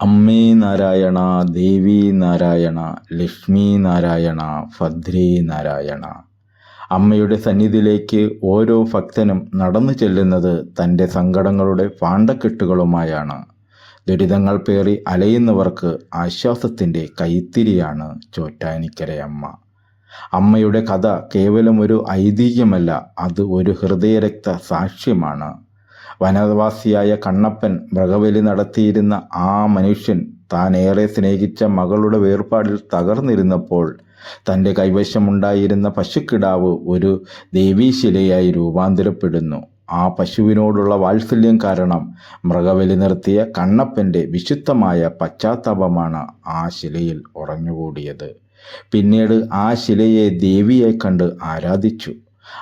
അമ്മേ നാരായണ ദേവി നാരായണ ലക്ഷ്മി നാരായണ ഭദ്രേ നാരായണ. അമ്മയുടെ സന്നിധിയിലേക്ക് ഓരോ ഭക്തനും നടന്നു ചെല്ലുന്നത് തന്റെ സങ്കടങ്ങളുടെ പാണ്ടക്കെട്ടുകളുമായാണ് ദുരിതങ്ങൾ പേറി അലയുന്നവർക്ക് ആശ്വാസത്തിന്റെ കൈത്തിരിയാണ് ചോറ്റാനിക്കരയമ്മ. അമ്മയുടെ കഥ കേവലം ഒരു ഐതിഹ്യമല്ല അത് ഒരു ഹൃദയരക്ത സാക്ഷ്യമാണ്. വനവാസിയായ കണ്ണപ്പൻ മൃഗബലി നടത്തിയിരുന്ന ആ മനുഷ്യൻ താൻ ഏറെ സ്നേഹിച്ച മകളുടെ വേർപാടിൽ തകർന്നിരുന്നപ്പോൾ തന്റെ കൈവശമുണ്ടായിരുന്ന പശുക്കിടാവ് ഒരു ദേവീശിലയായി രൂപാന്തരപ്പെടുന്നു. ആ പശുവിനോടുള്ള വാത്സല്യം കാരണം മൃഗബലി നിർത്തിയ കണ്ണപ്പന്റെ വിശുദ്ധമായ പശ്ചാത്താപമാണ് ആ ശിലയിൽ ഉറഞ്ഞുകൂടിയത്. പിന്നീട് ആ ശിലയെ ദേവിയെ കണ്ട് ആരാധിച്ചു.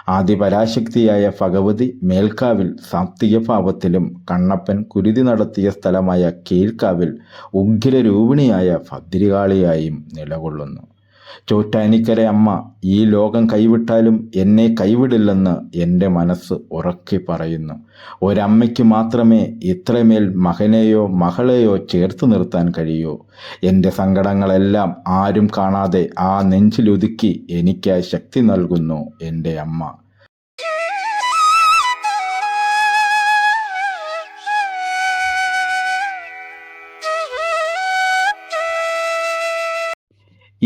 ആദിപരാശക്തിയായ ഭഗവതി മേൽക്കാവിൽ സാപ്തികഭാവത്തിലും കണ്ണപ്പൻ കുരുതി നടത്തിയ സ്ഥലമായ കീഴ്ക്കാവിൽ ഉഗ്രരൂപിണിയായ ഭദ്രികാളിയായും നിലകൊള്ളുന്നു. ചോറ്റാനിക്കര അമ്മ ഈ ലോകം കൈവിട്ടാലും എന്നെ കൈവിടില്ലെന്ന് എന്റെ മനസ്സ് ഉറക്കി പറയുന്നു. ഒരമ്മയ്ക്ക് മാത്രമേ ഇത്രമേൽ മകനെയോ മകളെയോ ചേർത്ത് നിർത്താൻ കഴിയൂ. എന്റെ സങ്കടങ്ങളെല്ലാം ആരും കാണാതെ ആ നെഞ്ചിലൊതുക്കി എനിക്കായി ശക്തി നൽകുന്നു എന്റെ അമ്മ.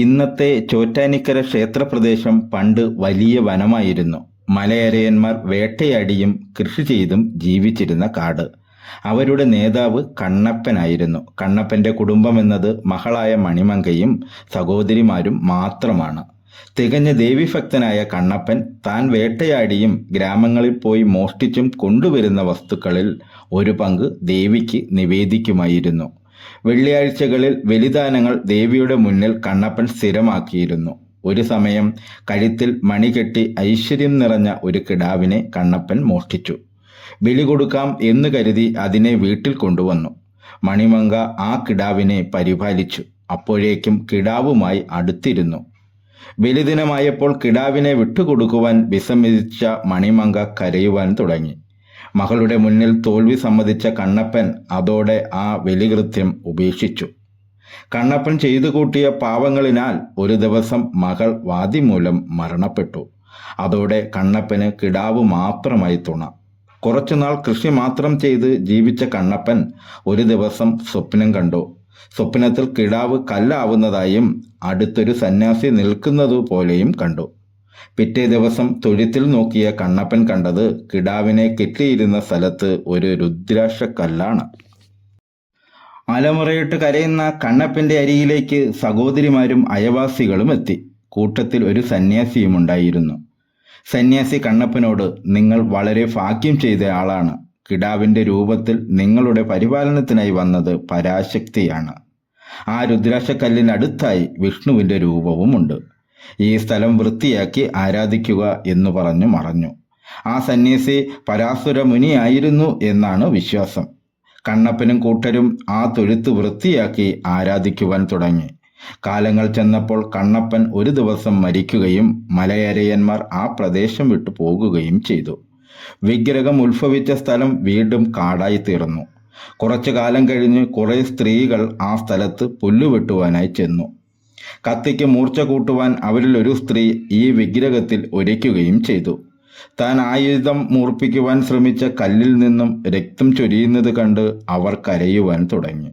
ഇന്നത്തെ ചോറ്റാനിക്കര ക്ഷേത്രപ്രദേശം പണ്ട് വലിയ വനമായിരുന്നു. മലയരയന്മാർ വേട്ടയാടിയും കൃഷി ചെയ്തും ജീവിച്ചിരുന്ന കാട്. അവരുടെ നേതാവ് കണ്ണപ്പനായിരുന്നു. കണ്ണപ്പന്റെ കുടുംബം എന്നത് മകളായ മണിമങ്കയും സഹോദരിമാരും മാത്രമാണ്. തികഞ്ഞ ദേവിഭക്തനായ കണ്ണപ്പൻ താൻ വേട്ടയാടിയും ഗ്രാമങ്ങളിൽ പോയി മോഷ്ടിച്ചും കൊണ്ടുവരുന്ന വസ്തുക്കളിൽ ഒരു പങ്ക് ദേവിക്ക് നിവേദിക്കുമായിരുന്നു. വെള്ളിയാഴ്ചകളിൽ ബലിദാനങ്ങൾ ദേവിയുടെ മുന്നിൽ കണ്ണപ്പൻ സ്ഥിരമാക്കിയിരുന്നു. ഒരു സമയം കഴുത്തിൽ മണികെട്ടി ഐശ്വര്യം നിറഞ്ഞ ഒരു കിടാവിനെ കണ്ണപ്പൻ മോഷ്ടിച്ചു. ബലി കൊടുക്കാം എന്ന് കരുതി അതിനെ വീട്ടിൽ കൊണ്ടുവന്നു. മണിമങ്ക ആ കിടാവിനെ പരിപാലിച്ചു. അപ്പോഴേക്കും കിടാവുമായി അടുത്തിരുന്നു. ബലിദിനമായപ്പോൾ കിടാവിനെ വിട്ടുകൊടുക്കുവാൻ വിസമ്മതിച്ച മണിമങ്ക കരയുവാൻ തുടങ്ങി. മകളുടെ മുന്നിൽ തോൽവി സമ്മതിച്ച കണ്ണപ്പൻ അതോടെ ആ വെലികൃത്യം ഉപേക്ഷിച്ചു. കണ്ണപ്പൻ ചെയ്തു കൂട്ടിയ പാവങ്ങളിനാൽ ഒരു ദിവസം മകൾ വാദിമൂലം മരണപ്പെട്ടു. അതോടെ കണ്ണപ്പന് കിടാവ് മാത്രമായി തുണ. കുറച്ചുനാൾ കൃഷി മാത്രം ചെയ്ത് ജീവിച്ച കണ്ണപ്പൻ ഒരു ദിവസം സ്വപ്നം കണ്ടു. സ്വപ്നത്തിൽ കിടാവ് കല്ലാവുന്നതായും അടുത്തൊരു സന്യാസി നിൽക്കുന്നതുപോലെയും കണ്ടു. പിറ്റേ ദിവസം തൊഴുത്തിൽ നോക്കിയ കണ്ണപ്പൻ കണ്ടത് കിടാവിനെ കെട്ടിയിരുന്ന സ്ഥലത്ത് ഒരു രുദ്രാക്ഷ കല്ലാണ് അലമുറയിട്ട് കരയുന്ന കണ്ണപ്പന്റെ അരിയിലേക്ക് സഹോദരിമാരും അയവാസികളും എത്തി. കൂട്ടത്തിൽ ഒരു സന്യാസിയും ഉണ്ടായിരുന്നു. സന്യാസി കണ്ണപ്പനോട് നിങ്ങൾ വളരെ ഭാഗ്യം ചെയ്ത ആളാണ്. കിടാവിന്റെ രൂപത്തിൽ നിങ്ങളുടെ പരിപാലനത്തിനായി വന്നത് പരാശക്തിയാണ്. ആ രുദ്രാക്ഷക്കല്ലിനടുത്തായി വിഷ്ണുവിന്റെ രൂപവുമുണ്ട്. ഈ സ്ഥലം വൃത്തിയാക്കി ആരാധിക്കുക എന്ന് പറഞ്ഞു മറഞ്ഞു. ആ സന്യാസി പരാസുര മുനിയായിരുന്നു എന്നാണ് വിശ്വാസം. കണ്ണപ്പനും കൂട്ടരും ആ തൊഴുത്ത് വൃത്തിയാക്കി ആരാധിക്കുവാൻ തുടങ്ങി. കാലങ്ങൾ ചെന്നപ്പോൾ കണ്ണപ്പൻ ഒരു ദിവസം മരിക്കുകയും മലയരയന്മാർ ആ പ്രദേശം വിട്ടു പോകുകയും ചെയ്തു. വിഗ്രഹം ഉത്ഭവിച്ച സ്ഥലം വീണ്ടും കാടായി തീർന്നു. കുറച്ചു കാലം കഴിഞ്ഞ് കുറേ സ്ത്രീകൾ ആ സ്ഥലത്ത് പുല്ലുവെട്ടുവാനായി ചെന്നു. കത്തിക്ക് മൂർച്ച കൂട്ടുവാൻ അവരിൽ ഒരു സ്ത്രീ ഈ വിഗ്രഹത്തിൽ ഒരയ്ക്കുകയും ചെയ്തു. താൻ ആയുധം മൂർപ്പിക്കുവാൻ ശ്രമിച്ച കല്ലിൽ നിന്നും രക്തം ചൊരിയുന്നത് കണ്ട് അവർ കരയുവാൻ തുടങ്ങി.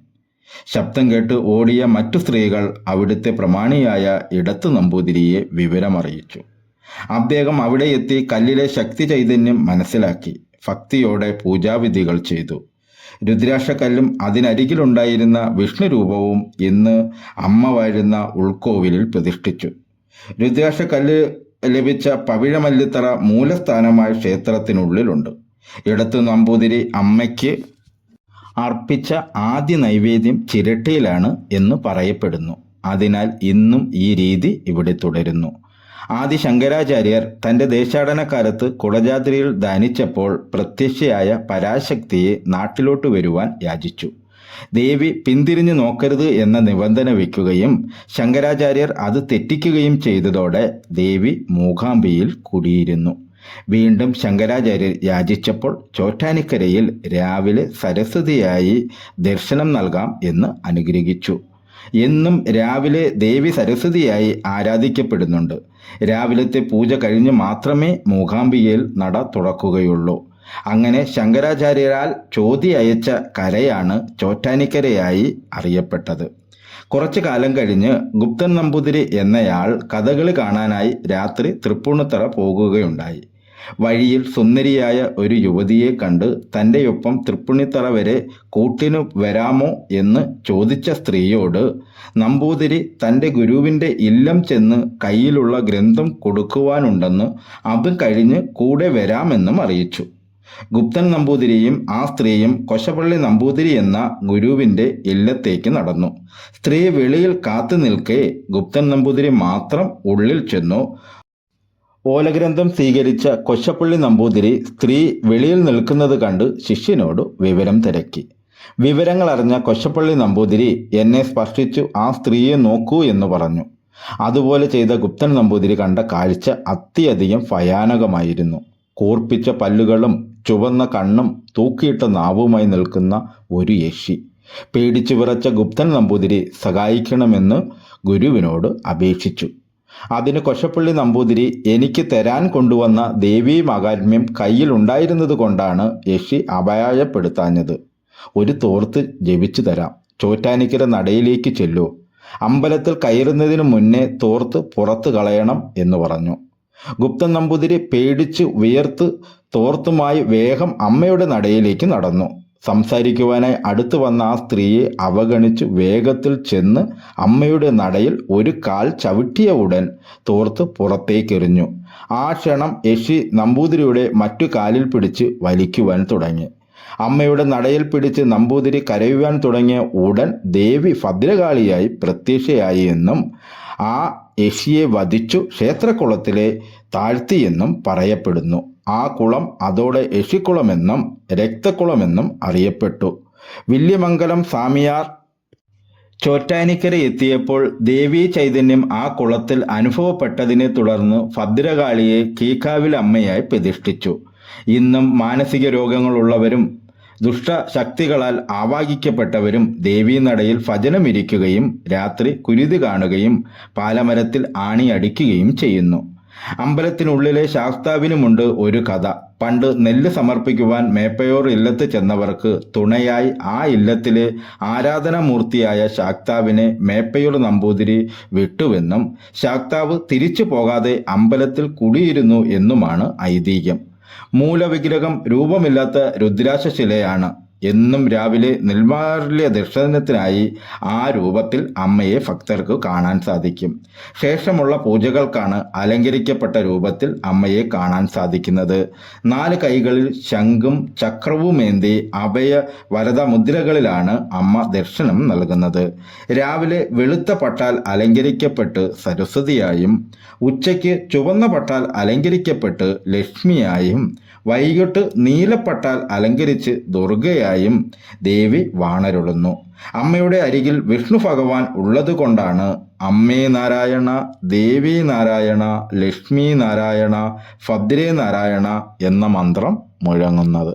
ശബ്ദം കേട്ട് ഓടിയ മറ്റു സ്ത്രീകൾ അവിടുത്തെ പ്രമാണിയായ ഇടത്തു നമ്പൂതിരിയെ വിവരമറിയിച്ചു. അദ്ദേഹം അവിടെ എത്തി കല്ലിലെ ശക്തി ചൈതന്യം മനസ്സിലാക്കി. ഭക്തിയോടെ പൂജാവിധികൾ ചെയ്തു. രുദ്രാക്ഷക്കല്ലും അതിനരികിലുണ്ടായിരുന്ന വിഷ്ണുരൂപവും ഇന്ന് അമ്മ വാഴുന്ന ഉൾക്കോവിലിൽ പ്രതിഷ്ഠിച്ചു. രുദ്രാക്ഷക്കല്ല് ലഭിച്ച പവിഴമല്ലിത്തറ മൂലസ്ഥാനമായ ക്ഷേത്രത്തിനുള്ളിലുണ്ട്. ഇടത്തു നമ്പൂതിരി അമ്മയ്ക്ക് അർപ്പിച്ച ആദ്യ നൈവേദ്യം ചിരട്ടയിലാണ് എന്ന് പറയപ്പെടുന്നു. അതിനാൽ ഇന്നും ഈ രീതി ഇവിടെ തുടരുന്നു. ആദി ശങ്കരാചാര്യർ തന്റെ ദേശാടനക്കാലത്ത് കുളജാദ്രിയിൽ ധാനിച്ചപ്പോൾ പ്രത്യക്ഷയായ പരാശക്തിയെ നാട്ടിലോട്ട് വരുവാൻ യാചിച്ചു. ദേവി പിന്തിരിഞ്ഞു നോക്കരുത് എന്ന നിബന്ധന വയ്ക്കുകയും ശങ്കരാചാര്യർ അത് തെറ്റിക്കുകയും ചെയ്തതോടെ ദേവി മൂകാംബിയിൽ കുടിയിരുന്നു. വീണ്ടും ശങ്കരാചാര്യർ യാചിച്ചപ്പോൾ ചോറ്റാനിക്കരയിൽ രാവിലെ സരസ്വതിയായി ദർശനം നൽകാം എന്ന് അനുഗ്രഹിച്ചു. എന്നും രാവിലെ ദേവി സരസ്വതിയായി ആരാധിക്കപ്പെടുന്നുണ്ട്. രാവിലത്തെ പൂജ കഴിഞ്ഞ് മാത്രമേ മൂകാംബികയിൽ നട തുറക്കുകയുള്ളൂ. അങ്ങനെ ശങ്കരാചാര്യരാൽ ചോതി അയച്ച കരയാണ് ചോറ്റാനിക്കരയായി അറിയപ്പെട്ടത്. കുറച്ചു കാലം കഴിഞ്ഞ് ഗുപ്തൻ നമ്പൂതിരി എന്നയാൾ കഥകൾ കാണാനായി രാത്രി തൃപ്പൂണിത്തറ പോകുകയുണ്ടായി. വഴിയിൽ സുന്ദരിയായ ഒരു യുവതിയെ കണ്ട് തന്റെയൊപ്പം തൃപ്പുണിത്തറ വരെ കൂട്ടിനു വരാമോ എന്ന് ചോദിച്ച സ്ത്രീയോട് നമ്പൂതിരി തന്റെ ഗുരുവിന്റെ ഇല്ലം ചെന്ന് കയ്യിലുള്ള ഗ്രന്ഥം കൊടുക്കുവാനുണ്ടെന്ന് അത് കഴിഞ്ഞ് കൂടെ വരാമെന്നും അറിയിച്ചു. ഗുപ്തൻ നമ്പൂതിരിയും ആ സ്ത്രീയും കൊശപ്പള്ളി നമ്പൂതിരി എന്ന ഗുരുവിന്റെ ഇല്ലത്തേക്ക് നടന്നു. സ്ത്രീ വെളിയിൽ കാത്തു നിൽക്കെ ഗുപ്തൻ നമ്പൂതിരി മാത്രം ഉള്ളിൽ ചെന്നു. ഓലഗ്രന്ഥം സ്വീകരിച്ച കൊശപ്പള്ളി നമ്പൂതിരി സ്ത്രീ വെളിയിൽ നിൽക്കുന്നത് കണ്ട് ശിഷ്യനോട് വിവരം തിരക്കി. വിവരങ്ങൾ അറിഞ്ഞ കൊശപ്പള്ളി നമ്പൂതിരി എന്നെ സ്പർശിച്ചു ആ സ്ത്രീയെ നോക്കൂ എന്ന് പറഞ്ഞു. അതുപോലെ ചെയ്ത ഗുപ്തൻ നമ്പൂതിരി കണ്ട കാഴ്ച അത്യധികം ഭയാനകമായിരുന്നു. കൂർപ്പിച്ച പല്ലുകളും ചുവന്ന കണ്ണും തൂക്കിയിട്ട നാവുമായി നിൽക്കുന്ന ഒരു യക്ഷി. പേടിച്ചു വിറച്ച ഗുപ്തൻ നമ്പൂതിരി സഹായിക്കണമെന്ന് ഗുരുവിനോട് അപേക്ഷിച്ചു. അതിന് കൊശപ്പള്ളി നമ്പൂതിരി എനിക്ക് തരാൻ കൊണ്ടുവന്ന ദേവീ മഹാത്മ്യം കയ്യിലുണ്ടായിരുന്നത് കൊണ്ടാണ് യക്ഷി അപയായപ്പെടുത്താഞ്ഞത് ഒരു തോർത്ത് ജപിച്ചു തരാം. ചോറ്റാനിക്കര നടയിലേക്ക് ചെല്ലൂ. അമ്പലത്തിൽ കയറുന്നതിന് മുന്നേ തോർത്ത് പുറത്തു കളയണം എന്ന് പറഞ്ഞു. ഗുപ്തൻ നമ്പൂതിരി പേടിച്ച് വിയർത്ത് തോർത്തുമായി വേഗം അമ്മയുടെ നടയിലേക്ക് നടന്നു. സംസാരിക്കുവാനായി അടുത്തു വന്ന ആ സ്ത്രീയെ അവഗണിച്ച് വേഗത്തിൽ ചെന്ന് അമ്മയുടെ നടയിൽ ഒരു കാൽ ചവിട്ടിയ ഉടൻ തോർത്ത് പുറത്തേക്കെറിഞ്ഞു. ആ ക്ഷണം യഷി നമ്പൂതിരിയുടെ മറ്റു കാലിൽ പിടിച്ച് വലിക്കുവാൻ തുടങ്ങി. അമ്മയുടെ നടയിൽ പിടിച്ച് നമ്പൂതിരി കരയുവാൻ തുടങ്ങിയ ഉടൻ ദേവി ഭദ്രകാളിയായി പ്രത്യക്ഷയായി എന്നും ആ യഷിയെ വധിച്ചു ക്ഷേത്രക്കുളത്തിലെ താഴ്ത്തിയെന്നും പറയപ്പെടുന്നു. ആ കുളം അതോടെ യശിക്കുളമെന്നും രക്തക്കുളമെന്നും അറിയപ്പെട്ടു. വില്യമംഗലം സ്വാമിയാർ ചോറ്റാനിക്കര എത്തിയപ്പോൾ ദേവീ ചൈതന്യം ആ കുളത്തിൽ അനുഭവപ്പെട്ടതിനെ തുടർന്ന് ഭദ്രകാളിയെ കീക്കാവിൽ അമ്മയായി പ്രതിഷ്ഠിച്ചു. ഇന്നും മാനസിക രോഗങ്ങളുള്ളവരും ദുഷ്ടശക്തികളാൽ ആവാഹിക്കപ്പെട്ടവരും ദേവീനടയിൽ ഭജനമിരിക്കുകയും രാത്രി കുരുതി കാണുകയും പാലമരത്തിൽ ആണി അടിക്കുകയും ചെയ്യുന്നു. അമ്പലത്തിനുള്ളിലെ ശാസ്താവിനുമുണ്ട് ഒരു കഥ. പണ്ട് നെല്ല് സമർപ്പിക്കുവാൻ മേപ്പയോർ ഇല്ലത്ത് ചെന്നവർക്ക് തുണയായി ആ ഇല്ലത്തിലെ ആരാധനാമൂർത്തിയായ ശാക്താവിനെ മേപ്പയോർ നമ്പൂതിരി വിട്ടുവെന്നും ശാക്താവ് തിരിച്ചു പോകാതെ അമ്പലത്തിൽ കുടിയിരുന്നു എന്നുമാണ് ഐതിഹ്യം. മൂലവിഗ്രഹം രൂപമില്ലാത്ത രുദ്രാക്ഷ ശിലയാണ് എന്നും രാവിലെ നിർമാല്യ ദർശനത്തിനായി ആ രൂപത്തിൽ അമ്മയെ ഭക്തർക്ക് കാണാൻ സാധിക്കും. ശേഷമുള്ള പൂജകൾക്കാണ് അലങ്കരിക്കപ്പെട്ട രൂപത്തിൽ അമ്മയെ കാണാൻ സാധിക്കുന്നത്. നാല് കൈകളിൽ ശംഖും ചക്രവുമേന്തി അഭയ വരദ മുദ്രകളിലാണ് അമ്മ ദർശനം നൽകുന്നത്. രാവിലെ വെളുത്ത പട്ടാൽ അലങ്കരിക്കപ്പെട്ട് സരസ്വതിയായും ഉച്ചയ്ക്ക് ചുവന്ന പട്ടാൽ അലങ്കരിക്കപ്പെട്ട് ലക്ഷ്മിയായും വൈകിട്ട് നീലപ്പട്ടാൽ അലങ്കരിച്ച് ദുർഗയായും ദേവി വാണരുളുന്നു. അമ്മയുടെ അരികിൽ വിഷ്ണു ഭഗവാൻ ഉള്ളതുകൊണ്ടാണ് അമ്മേ നാരായണ ദേവി നാരായണ ലക്ഷ്മി നാരായണ ഭദ്രേ നാരായണ എന്ന മന്ത്രം മുഴങ്ങുന്നത്.